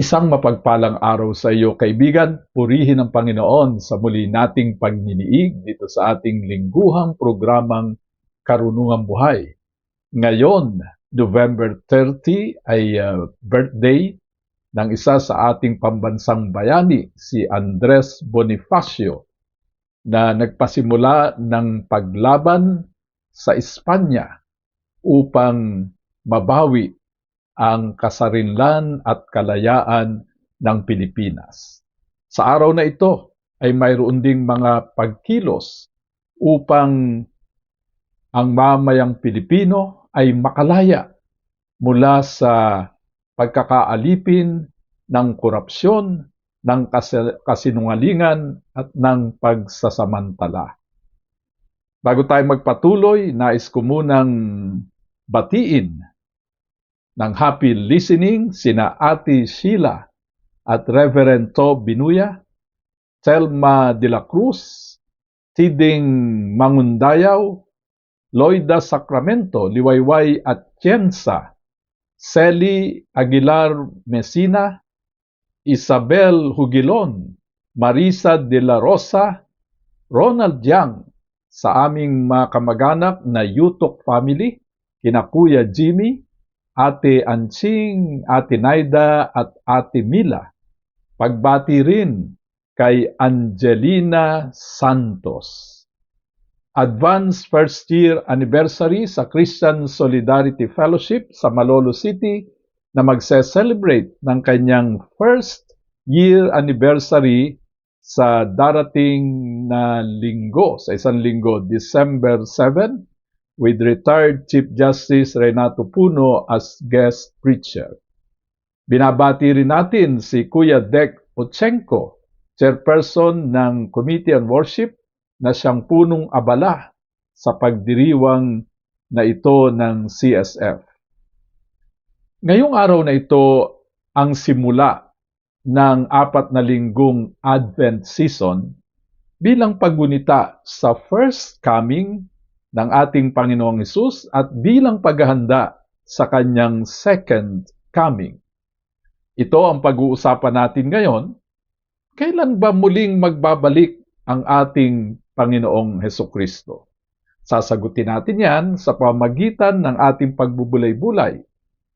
Isang mapagpalang araw sa iyo, kaibigan. Purihin ang Panginoon sa muli nating pagniniig dito sa ating lingguhang programang Karunungang Buhay. Ngayon, November 30 ay uh, birthday ng isa sa ating pambansang bayani, si Andres Bonifacio, na nagpasimula ng paglaban sa Espanya upang mabawi ang kasarinlan at kalayaan ng Pilipinas. Sa araw na ito ay mayroon ding mga pagkilos upang ang mamayang Pilipino ay makalaya mula sa pagkakaalipin ng korupsyon, ng kas- kasinungalingan at ng pagsasamantala. Bago tayo magpatuloy, nais ko munang batiin ng happy listening sina Ate Sheila at Reverend To Binuya, Telma de la Cruz, Tiding Mangundayaw, Loida Sacramento, Liwayway at Tiensa, Sally Aguilar Mesina, Isabel Hugilon, Marisa de la Rosa, Ronald Yang, sa aming mga kamag-anak na Yutok family, kina Kuya Jimmy, Ate Anching, Ate Naida at Ate Mila. Pagbati rin kay Angelina Santos. Advance First Year Anniversary sa Christian Solidarity Fellowship sa Malolo City na magse-celebrate ng kanyang first year anniversary sa darating na linggo, sa isang linggo, December 7, with retired Chief Justice Renato Puno as guest preacher. Binabati rin natin si Kuya Dek Ochenko, chairperson ng Committee on Worship na siyang punong abala sa pagdiriwang na ito ng CSF. Ngayong araw na ito ang simula ng apat na linggong Advent season bilang paggunita sa first coming ng ating Panginoong Hesus at bilang paghahanda sa kanyang second coming. Ito ang pag-uusapan natin ngayon. Kailan ba muling magbabalik ang ating Panginoong Heso Kristo? Sasagutin natin yan sa pamagitan ng ating pagbubulay-bulay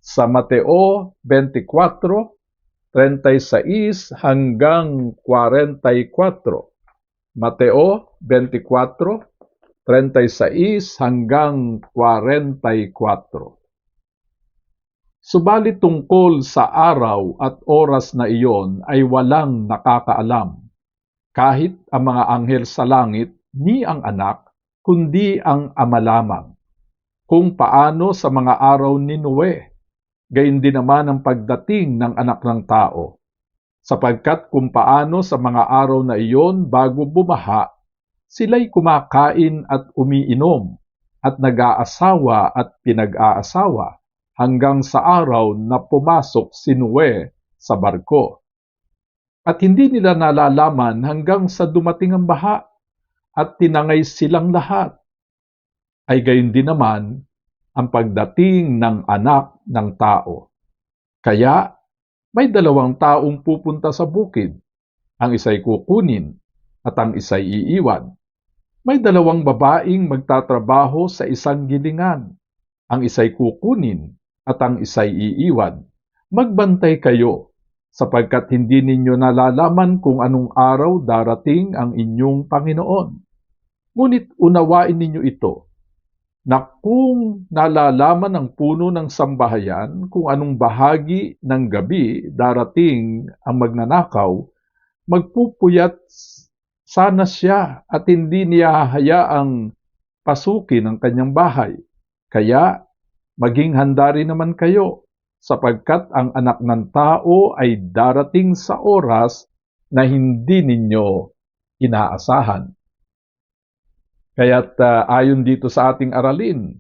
sa Mateo 24, 36 hanggang 44. Mateo 24, 36 hanggang 44. Subalit tungkol sa araw at oras na iyon ay walang nakakaalam, kahit ang mga anghel sa langit ni ang anak, kundi ang ama lamang. Kung paano sa mga araw ni Noe, gayon din naman ang pagdating ng anak ng tao. Sapagkat kung paano sa mga araw na iyon bago bumaha, sila'y kumakain at umiinom at nag-aasawa at pinag-aasawa hanggang sa araw na pumasok si Noe sa barko. At hindi nila nalalaman hanggang sa dumating ang baha at tinangay silang lahat. Ay gayon din naman ang pagdating ng anak ng tao. Kaya may dalawang taong pupunta sa bukid. Ang isa'y kukunin at ang isa'y iiwan. May dalawang babaeng magtatrabaho sa isang gilingan. Ang isa'y kukunin at ang isa'y iiwan. Magbantay kayo, sapagkat hindi ninyo nalalaman kung anong araw darating ang inyong Panginoon. Ngunit unawain ninyo ito, na kung nalalaman ng puno ng sambahayan kung anong bahagi ng gabi darating ang magnanakaw, magpupuyat sana siya at hindi niya hayaang pasukin ang kanyang bahay. Kaya maging handa rin naman kayo sapagkat ang anak ng tao ay darating sa oras na hindi ninyo inaasahan. Kaya't uh, ayon dito sa ating aralin,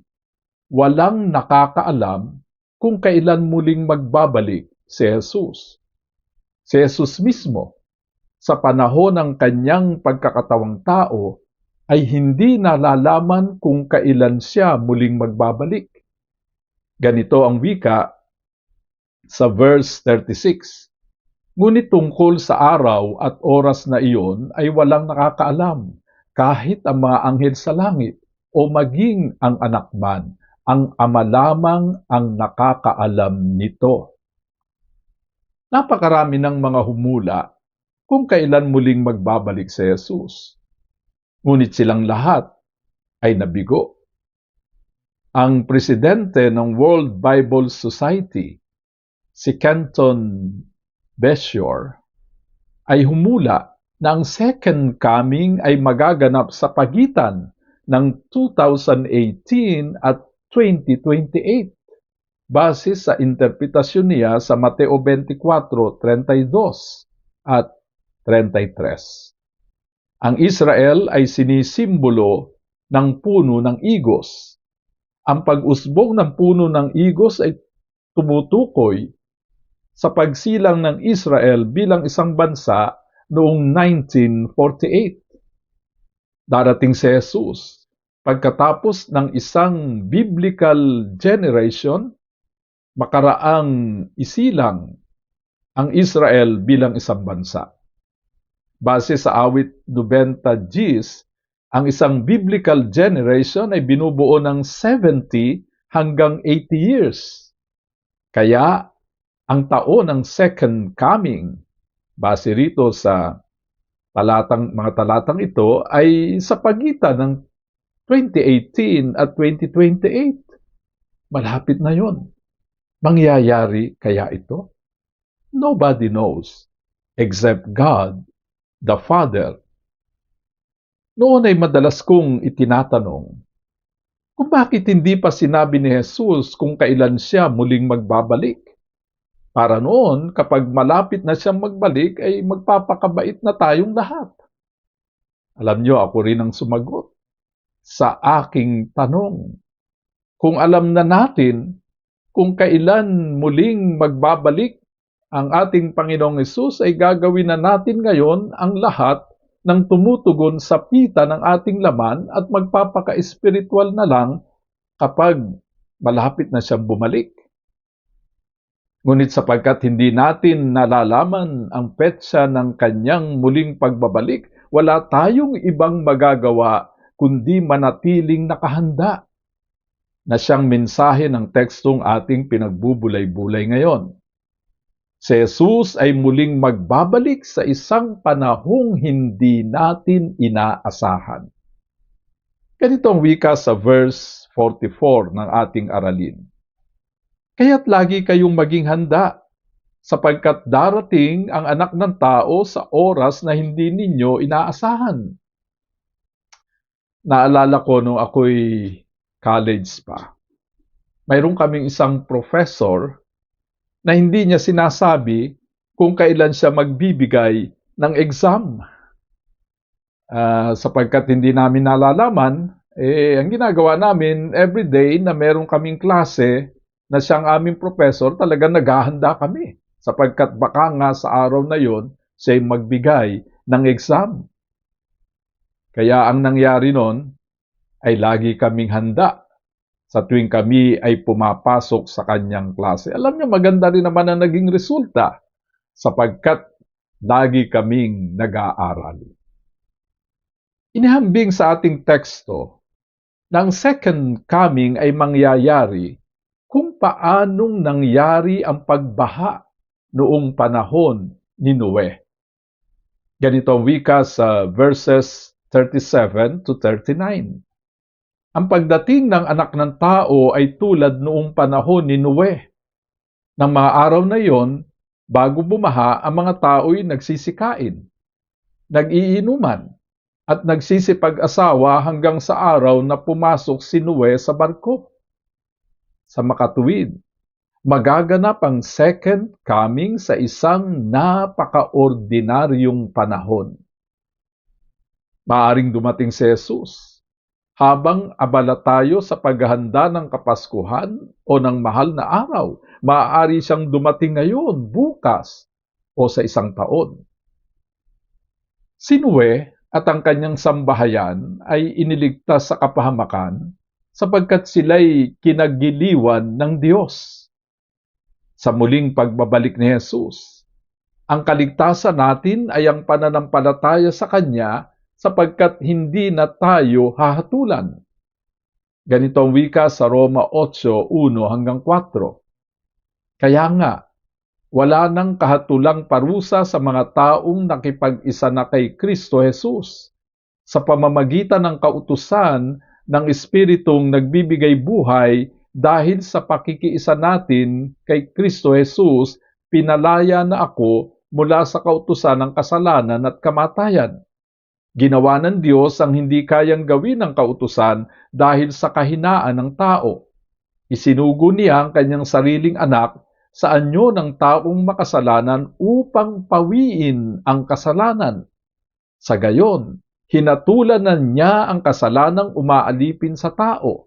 walang nakakaalam kung kailan muling magbabalik si Jesus. Si Jesus mismo, sa panahon ng kanyang pagkakatawang tao, ay hindi nalalaman kung kailan siya muling magbabalik. Ganito ang wika sa verse 36. Ngunit tungkol sa araw at oras na iyon ay walang nakakaalam, kahit ang mga anghel sa langit o maging ang anak man, ang ama lamang ang nakakaalam nito. Napakarami ng mga humula kung kailan muling magbabalik si Jesus. Ngunit silang lahat ay nabigo. Ang presidente ng World Bible Society, si Kenton Bessior, ay humula na ang second coming ay magaganap sa pagitan ng 2018 at 2028 base sa interpretasyon niya sa Mateo 24:32 at 33. Ang Israel ay sinisimbolo ng puno ng igos. Ang pag-usbong ng puno ng igos ay tumutukoy sa pagsilang ng Israel bilang isang bansa noong 1948. Darating si Jesus pagkatapos ng isang biblical generation, makaraang isilang ang Israel bilang isang bansa. Base sa awit 90 Gs, ang isang biblical generation ay binubuo ng 70 hanggang 80 years. Kaya, ang taon ng second coming, base rito sa talatang, mga talatang ito, ay sa pagitan ng 2018 at 2028. Malapit na yon. Mangyayari kaya ito? Nobody knows except God the Father. Noon ay madalas kong itinatanong kung bakit hindi pa sinabi ni Jesus kung kailan siya muling magbabalik. Para noon, kapag malapit na siyang magbalik, ay magpapakabait na tayong lahat. Alam niyo, ako rin ang sumagot sa aking tanong. Kung alam na natin kung kailan muling magbabalik ang ating Panginoong Yesus ay gagawin na natin ngayon ang lahat ng tumutugon sa pita ng ating laman at magpapaka-espiritual na lang kapag malapit na siyang bumalik. Ngunit sapagkat hindi natin nalalaman ang petsa ng kanyang muling pagbabalik, wala tayong ibang magagawa kundi manatiling nakahanda na siyang mensahe ng tekstong ating pinagbubulay-bulay ngayon. Si Jesus ay muling magbabalik sa isang panahong hindi natin inaasahan. Ganito ang wika sa verse 44 ng ating aralin. Kaya't lagi kayong maging handa, sapagkat darating ang anak ng tao sa oras na hindi ninyo inaasahan. Naalala ko nung ako'y college pa. Mayroon kaming isang professor na hindi niya sinasabi kung kailan siya magbibigay ng exam. Uh, sapagkat hindi namin nalalaman, eh, ang ginagawa namin, every day na meron kaming klase na siyang aming professor, talagang naghahanda kami. Sapagkat baka nga sa araw na yon siya magbigay ng exam. Kaya ang nangyari noon ay lagi kaming handa sa tuwing kami ay pumapasok sa kanyang klase. Alam niyo, maganda rin naman ang naging resulta sapagkat lagi kaming nag-aaral. Inihambing sa ating teksto na ang second coming ay mangyayari kung paanong nangyari ang pagbaha noong panahon ni Noe. Ganito ang wika sa verses 37 to 39. Ang pagdating ng anak ng tao ay tulad noong panahon ni Noe. Nang mga araw na iyon, bago bumaha, ang mga tao'y nagsisikain, nag-iinuman, at nagsisipag-asawa hanggang sa araw na pumasok si Noe sa barko. Sa makatuwid, magaganap ang second coming sa isang napakaordinaryong panahon. Maaring dumating si Jesus habang abala tayo sa paghahanda ng Kapaskuhan o ng mahal na araw. Maaari siyang dumating ngayon, bukas, o sa isang taon. Si Noe at ang kanyang sambahayan ay iniligtas sa kapahamakan sapagkat sila'y kinagiliwan ng Diyos. Sa muling pagbabalik ni Jesus, ang kaligtasan natin ay ang pananampalataya sa Kanya sapagkat hindi na tayo hahatulan. Ganito ang wika sa Roma 8:1 hanggang 4. Kaya nga, wala nang kahatulang parusa sa mga taong nakipag-isa na kay Kristo Jesus sa pamamagitan ng kautusan ng Espiritong nagbibigay buhay dahil sa pakikiisa natin kay Kristo Jesus, pinalaya na ako mula sa kautusan ng kasalanan at kamatayan. Ginawa ng Diyos ang hindi kayang gawin ng kautusan dahil sa kahinaan ng tao. Isinugo niya ang kanyang sariling anak sa anyo ng taong makasalanan upang pawiin ang kasalanan. Sa gayon, hinatulanan niya ang kasalanang umaalipin sa tao.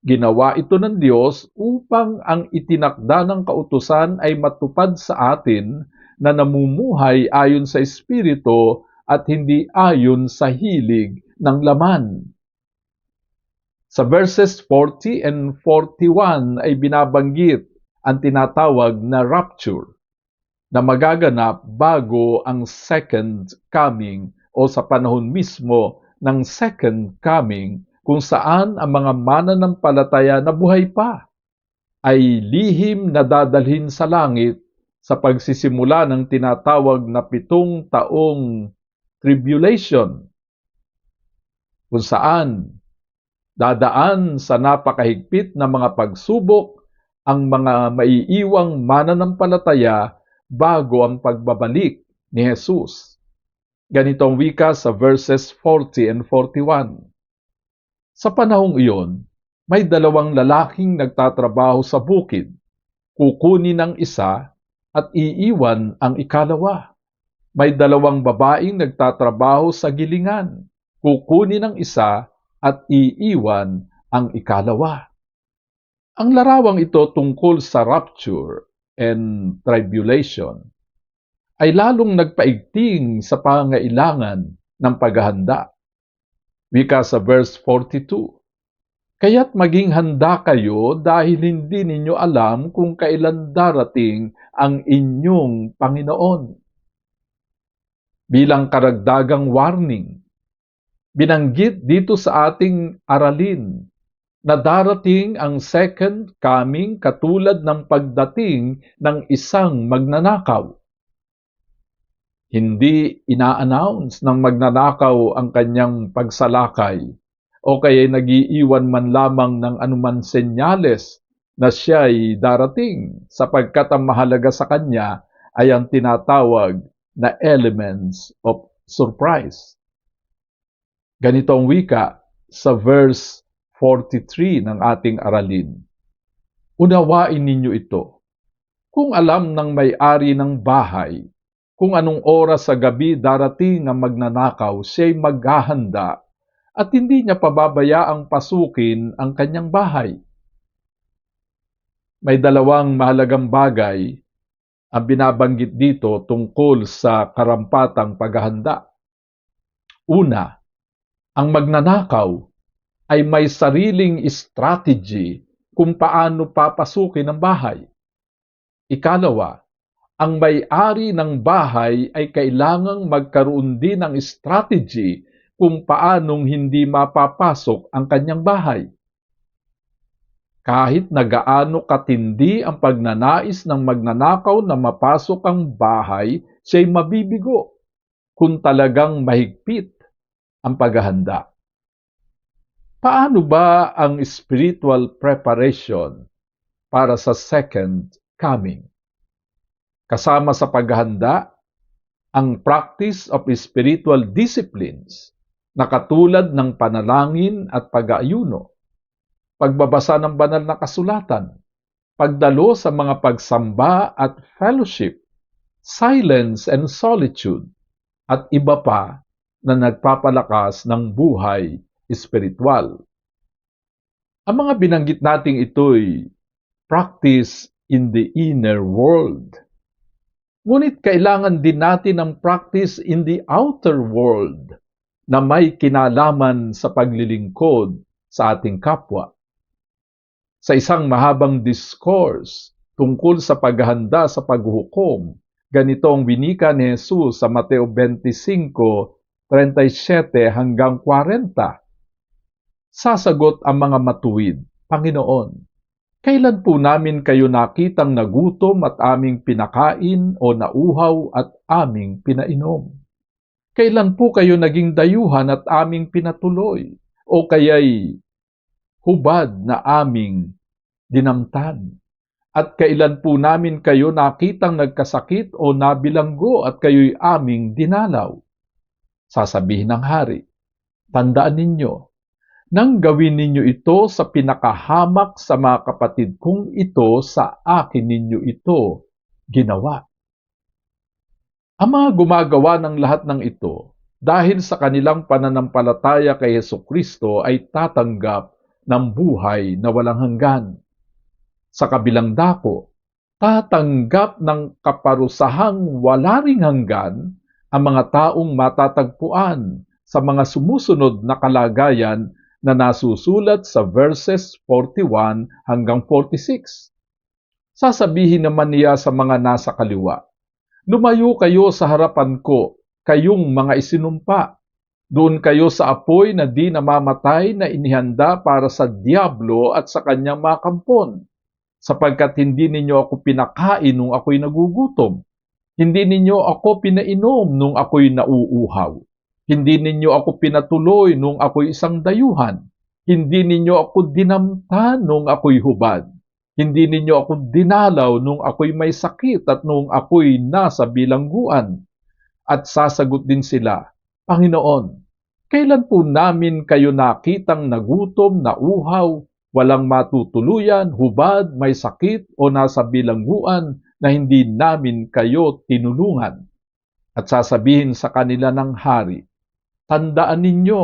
Ginawa ito ng Diyos upang ang itinakda ng kautusan ay matupad sa atin na namumuhay ayon sa Espiritu at hindi ayon sa hilig ng laman. Sa verses 40 and 41 ay binabanggit ang tinatawag na rapture na magaganap bago ang second coming o sa panahon mismo ng second coming kung saan ang mga mananampalataya na buhay pa ay lihim na dadalhin sa langit sa pagsisimula ng tinatawag na pitong taong tribulation kung saan dadaan sa napakahigpit na mga pagsubok ang mga maiiwang mananampalataya bago ang pagbabalik ni Jesus. Ganitong wika sa verses 40 and 41. Sa panahong iyon, may dalawang lalaking nagtatrabaho sa bukid. Kukunin ang isa at iiwan ang ikalawa. May dalawang babaeng nagtatrabaho sa gilingan. Kukunin ang isa at iiwan ang ikalawa. Ang larawang ito tungkol sa rapture and tribulation ay lalong nagpaigting sa pangailangan ng paghahanda. Wika sa verse 42, Kaya't maging handa kayo dahil hindi ninyo alam kung kailan darating ang inyong Panginoon. Bilang karagdagang warning, binanggit dito sa ating aralin na darating ang second coming katulad ng pagdating ng isang magnanakaw. Hindi ina-announce ng magnanakaw ang kanyang pagsalakay o kaya nagiiwan man lamang ng anuman senyales na siya ay darating sapagkat ang mahalaga sa kanya ay ang tinatawag na elements of surprise. Ganito ang wika sa verse 43 ng ating aralin. Unawain ninyo ito. Kung alam ng may-ari ng bahay kung anong oras sa gabi darating ang magnanakaw, siya'y maghahanda at hindi niya pababayaang pasukin ang kanyang bahay. May dalawang mahalagang bagay ang binabanggit dito tungkol sa karampatang paghahanda. Una, ang magnanakaw ay may sariling strategy kung paano papasukin ang bahay. Ikalawa, ang may-ari ng bahay ay kailangang magkaroon din ng strategy kung paanong hindi mapapasok ang kanyang bahay. Kahit na gaano katindi ang pagnanais ng magnanakaw na mapasok ang bahay, siya'y mabibigo kung talagang mahigpit ang paghahanda. Paano ba ang spiritual preparation para sa second coming? Kasama sa paghahanda, ang practice of spiritual disciplines na katulad ng panalangin at pag-aayuno, pagbabasa ng banal na kasulatan, pagdalo sa mga pagsamba at fellowship, silence and solitude, at iba pa na nagpapalakas ng buhay espiritual. Ang mga binanggit nating ito'y practice in the inner world. Ngunit kailangan din natin ng practice in the outer world na may kinalaman sa paglilingkod sa ating kapwa. Sa isang mahabang discourse tungkol sa paghahanda sa paghuhukom, ganito ang winika ni Jesus sa Mateo 25, 37 hanggang 40. Sasagot ang mga matuwid, Panginoon, kailan po namin kayo nakitang nagutom at aming pinakain o nauhaw at aming pinainom? Kailan po kayo naging dayuhan at aming pinatuloy? O kaya'y hubad na aming dinamtan? At kailan po namin kayo nakitang nagkasakit o nabilanggo at kayo'y aming dinalaw? Sasabihin ng hari, tandaan ninyo, nang gawin ninyo ito sa pinakahamak sa mga kapatid kong ito, sa akin ninyo ito ginawa. Ang mga gumagawa ng lahat ng ito, dahil sa kanilang pananampalataya kay Yeso Kristo ay tatanggap ng buhay na walang hanggan. Sa kabilang dako, tatanggap ng kaparusahang wala ring hanggan ang mga taong matatagpuan sa mga sumusunod na kalagayan na nasusulat sa verses 41 hanggang 46. Sasabihin naman niya sa mga nasa kaliwa, Lumayo kayo sa harapan ko, kayong mga isinumpa. Doon kayo sa apoy na di namamatay na inihanda para sa Diablo at sa kanyang mga kampon, sapagkat hindi ninyo ako pinakain nung ako'y nagugutom. Hindi ninyo ako pinainom nung ako'y nauuhaw. Hindi ninyo ako pinatuloy nung ako'y isang dayuhan. Hindi ninyo ako dinamtan nung ako'y hubad. Hindi ninyo ako dinalaw nung ako'y may sakit at nung ako'y nasa bilangguan. At sasagot din sila, Panginoon, kailan po namin kayo nakitang nagutom, nauhaw, walang matutuluyan, hubad, may sakit o nasa bilangguan na hindi namin kayo tinulungan? At sasabihin sa kanila ng hari, tandaan ninyo,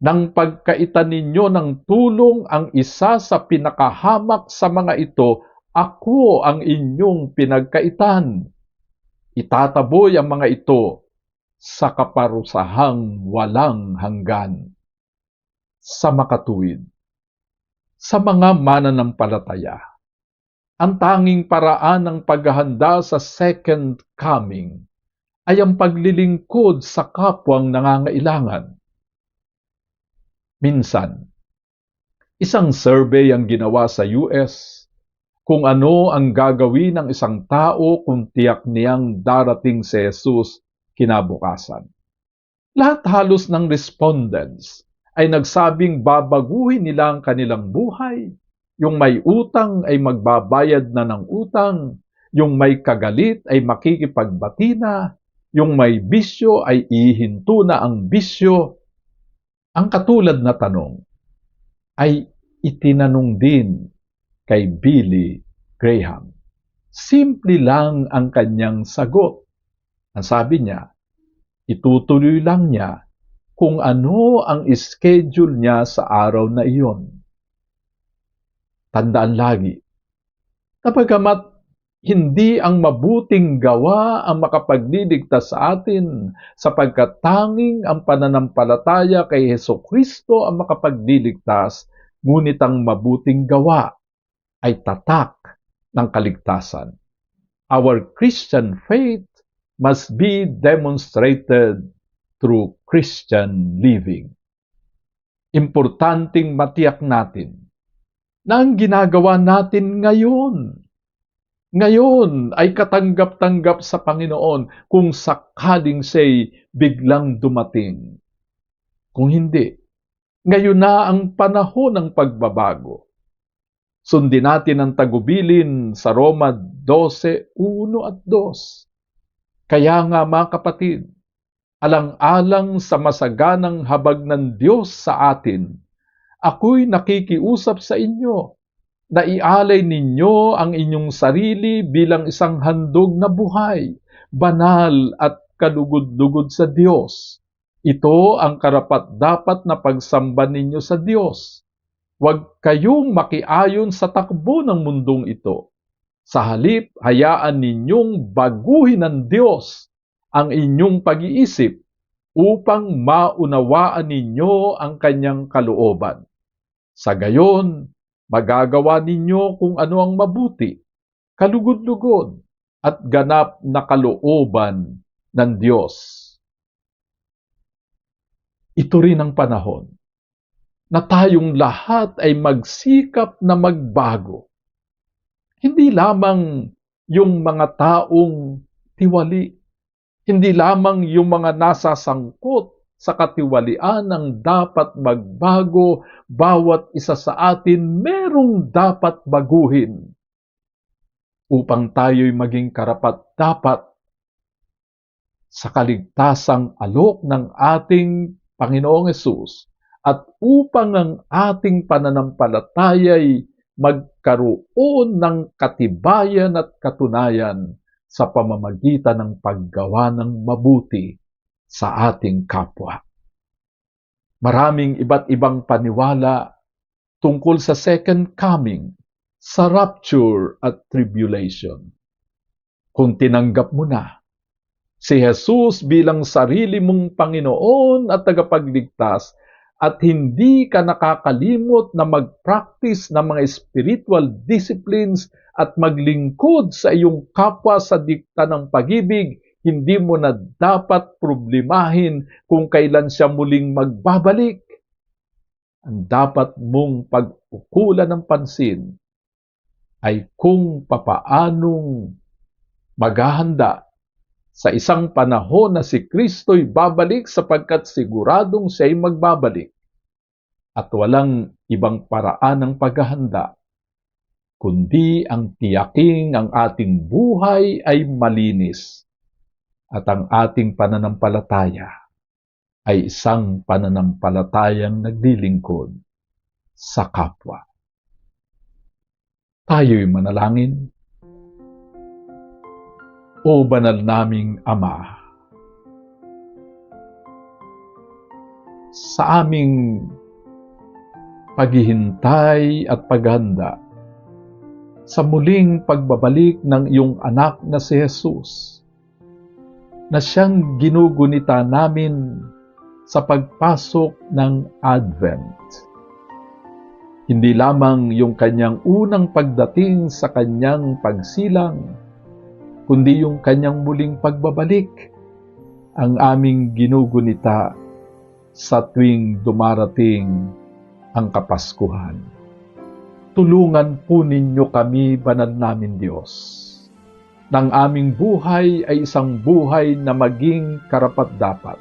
nang pagkaitan ninyo ng tulong ang isa sa pinakahamak sa mga ito, ako ang inyong pinagkaitan. Itataboy ang mga ito sa kaparusahang walang hanggan. Sa makatuwid, sa mga mananampalataya, ang tanging paraan ng paghahanda sa second coming ay ang paglilingkod sa kapwang nangangailangan. Minsan, isang survey ang ginawa sa US kung ano ang gagawin ng isang tao kung tiyak niyang darating si Jesus kinabukasan. Lahat halos ng respondents ay nagsabing babaguhin nila ang kanilang buhay. Yung may utang ay magbabayad na ng utang, yung may kagalit ay makikipagbati na, yung may bisyo ay ihinto na ang bisyo. Ang katulad na tanong ay itinanong din kay Billy Graham. Simple lang ang kanyang sagot. Ang sabi niya, itutuloy lang niya kung ano ang schedule niya sa araw na iyon. Tandaan lagi, kapagamat hindi ang mabuting gawa ang makapagliligtas sa atin sapagkat tanging ang pananampalataya kay Heso Kristo ang makapagliligtas, ngunit ang mabuting gawa ay tatak ng kaligtasan. Our Christian faith must be demonstrated through Christian living. Importanteng matiyak natin na ang ginagawa natin ngayon ngayon ay katanggap-tanggap sa Panginoon kung sakaling siya'y biglang dumating. Kung hindi, ngayon na ang panahon ng pagbabago. Sundin natin ang tagubilin sa Roma 12, 1 at 2. Kaya nga mga kapatid, alang-alang sa masaganang habag ng Diyos sa atin, ako'y nakikiusap sa inyo na ialay ninyo ang inyong sarili bilang isang handog na buhay, banal at kalugod-lugod sa Diyos. Ito ang karapat-dapat na pagsamba ninyo sa Diyos. Huwag kayong makiayon sa takbo ng mundong ito. Sa halip, hayaan ninyong baguhin ng Diyos ang inyong pag-iisip upang maunawaan ninyo ang kanyang kalooban. Sa gayon, magagawa ninyo kung ano ang mabuti, kalugod-lugod, at ganap na kalooban ng Diyos. Ito rin ang panahon na tayong lahat ay magsikap na magbago. Hindi lamang yung mga taong tiwali, hindi lamang yung mga nasa sangkot sa katiwalian ang dapat magbago, bawat isa sa atin merong dapat baguhin upang tayo'y maging karapat-dapat sa kaligtasang alok ng ating Panginoong Yesus at upang ang ating pananampalataya'y magkaroon ng katibayan at katunayan sa pamamagitan ng paggawa ng mabuti sa ating kapwa. Maraming iba't ibang paniwala tungkol sa second coming, sa rapture at tribulation. Kung tinanggap mo na si Jesus bilang sarili mong Panginoon at tagapagligtas at hindi ka nakakalimot na mag-practice ng mga spiritual disciplines at maglingkod sa iyong kapwa sa dikta ng pag-ibig, hindi mo na dapat problemahin kung kailan siya muling magbabalik. Ang dapat mong pag-ukulan ng pansin ay kung papaanong maghahanda sa isang panahon na si Kristo'y babalik sapagkat siguradong siya'y magbabalik at walang ibang paraan ng paghahanda kundi ang tiyaking ang ating buhay ay malinis at ang ating pananampalataya ay isang pananampalatayang naglilingkod sa kapwa. Tayo'y manalangin. O banal naming Ama, sa aming paghihintay at paghanda sa muling pagbabalik ng iyong anak na si Jesus, na siyang ginugunita namin sa pagpasok ng Advent. Hindi lamang yung kanyang unang pagdating sa kanyang pagsilang, kundi yung kanyang muling pagbabalik ang aming ginugunita sa tuwing dumarating ang Kapaskuhan. Tulungan po ninyo kami, banal namin Diyos. Nang aming buhay ay isang buhay na maging karapat-dapat.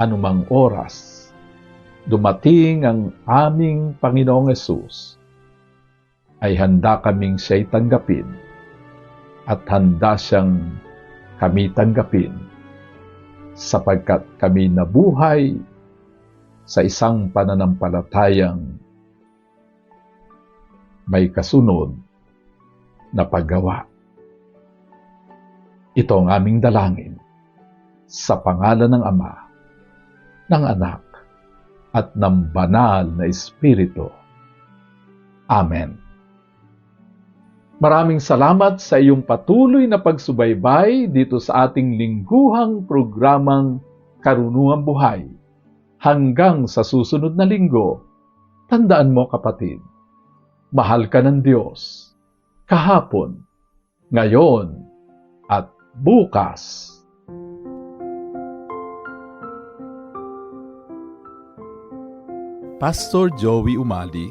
Anumang oras, dumating ang aming Panginoong Yesus, ay handa kaming siya'y tanggapin at handa siyang kami tanggapin sapagkat kami nabuhay sa isang pananampalatayang may kasunod na paggawa. Ito ang aming dalangin sa pangalan ng Ama, ng Anak, at ng Banal na Espiritu. Amen. Maraming salamat sa iyong patuloy na pagsubaybay dito sa ating lingguhang programang Karunungang Buhay. Hanggang sa susunod na linggo, tandaan mo kapatid, mahal ka ng Diyos, kahapon, ngayon, at bukas. Pastor Joey Umali,